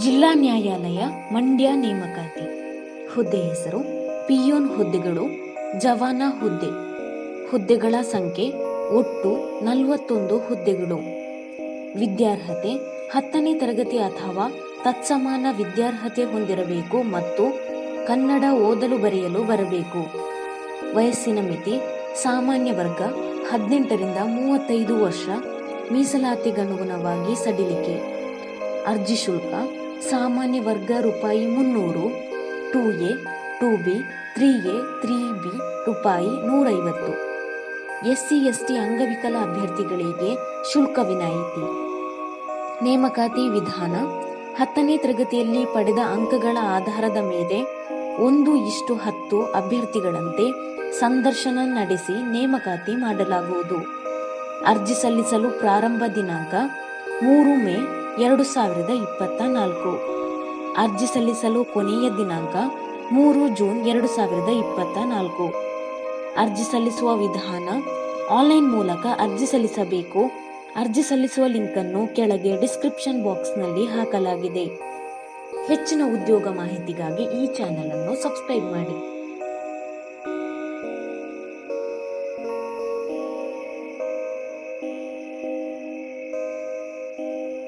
ಜಿಲ್ಲಾ ನ್ಯಾಯಾಲಯ ಮಂಡ್ಯ ನೇಮಕಾತಿ. ಹುದ್ದೆ ಹೆಸರು ಪಿಯೋನ್ ಹುದ್ದೆಗಳು, ಜವಾನ ಹುದ್ದೆ. ಹುದ್ದೆಗಳ ಸಂಖ್ಯೆ ಒಟ್ಟು ನಲವತ್ತೊಂದು ಹುದ್ದೆಗಳು. ವಿದ್ಯಾರ್ಹತೆ ಹತ್ತನೇ ತರಗತಿ ಅಥವಾ ತತ್ಸಮಾನ ವಿದ್ಯಾರ್ಹತೆ ಹೊಂದಿರಬೇಕು ಮತ್ತು ಕನ್ನಡ ಓದಲು ಬರೆಯಲು ಬರಬೇಕು. ವಯಸ್ಸಿನ ಮಿತಿ ಸಾಮಾನ್ಯ ವರ್ಗ ಹದಿನೆಂಟರಿಂದ ಮೂವತ್ತೈದು ವರ್ಷ. ಮೀಸಲಾತಿಗನುಗುಣವಾಗಿ ಸಡಿಲಿಕೆ. ಅರ್ಜಿ ಶುಲ್ಕ, ಸಾಮಾನ್ಯ ವರ್ಗ ರೂಪಾಯಿ ಮುನ್ನೂರು two A two B three A three B ರೂಪಾಯಿ ನೂರೈವತ್ತು. ಎಸ್ಸಿ, ಎಸ್ಟಿ ಅಂಗವಿಕಲ ಅಭ್ಯರ್ಥಿಗಳಿಗೆ ಶುಲ್ಕ ವಿನಾಯಿತಿ. ನೇಮಕಾತಿ ವಿಧಾನ, ಹತ್ತನೇ ತರಗತಿಯಲ್ಲಿ ಪಡೆದ ಅಂಕಗಳ ಆಧಾರದ ಮೇಲೆ ಒಂದು ಇಷ್ಟು ಹತ್ತು ಅಭ್ಯರ್ಥಿಗಳಂತೆ ಸಂದರ್ಶನ ನಡೆಸಿ ನೇಮಕಾತಿ ಮಾಡಲಾಗುವುದು. ಅರ್ಜಿ ಸಲ್ಲಿಸಲು ಪ್ರಾರಂಭ ದಿನಾಂಕ ಮೂರು ಮೇ ಎರಡು ಸಾವಿರದ ಇಪ್ಪತ್ತ ನಾಲ್ಕು. ಅರ್ಜಿ ಸಲ್ಲಿಸಲು ಕೊನೆಯ ದಿನಾಂಕ ಮೂರು ಜೂನ್ ಎರಡು ಸಾವಿರದ ಇಪ್ಪತ್ತ ನಾಲ್ಕು. ಅರ್ಜಿ ಸಲ್ಲಿಸುವ ವಿಧಾನ ಆನ್ಲೈನ್ ಮೂಲಕ ಅರ್ಜಿ ಸಲ್ಲಿಸಬೇಕು. ಅರ್ಜಿ ಸಲ್ಲಿಸುವ ಲಿಂಕನ್ನು ಕೆಳಗೆ ಡಿಸ್ಕ್ರಿಪ್ಷನ್ ಬಾಕ್ಸ್ನಲ್ಲಿ ಹಾಕಲಾಗಿದೆ. ಹೆಚ್ಚಿನ ಉದ್ಯೋಗ ಮಾಹಿತಿಗಾಗಿ ಈ ಚಾನೆಲ್ ಅನ್ನು ಸಬ್ಸ್ಕ್ರೈಬ್ ಮಾಡಿ.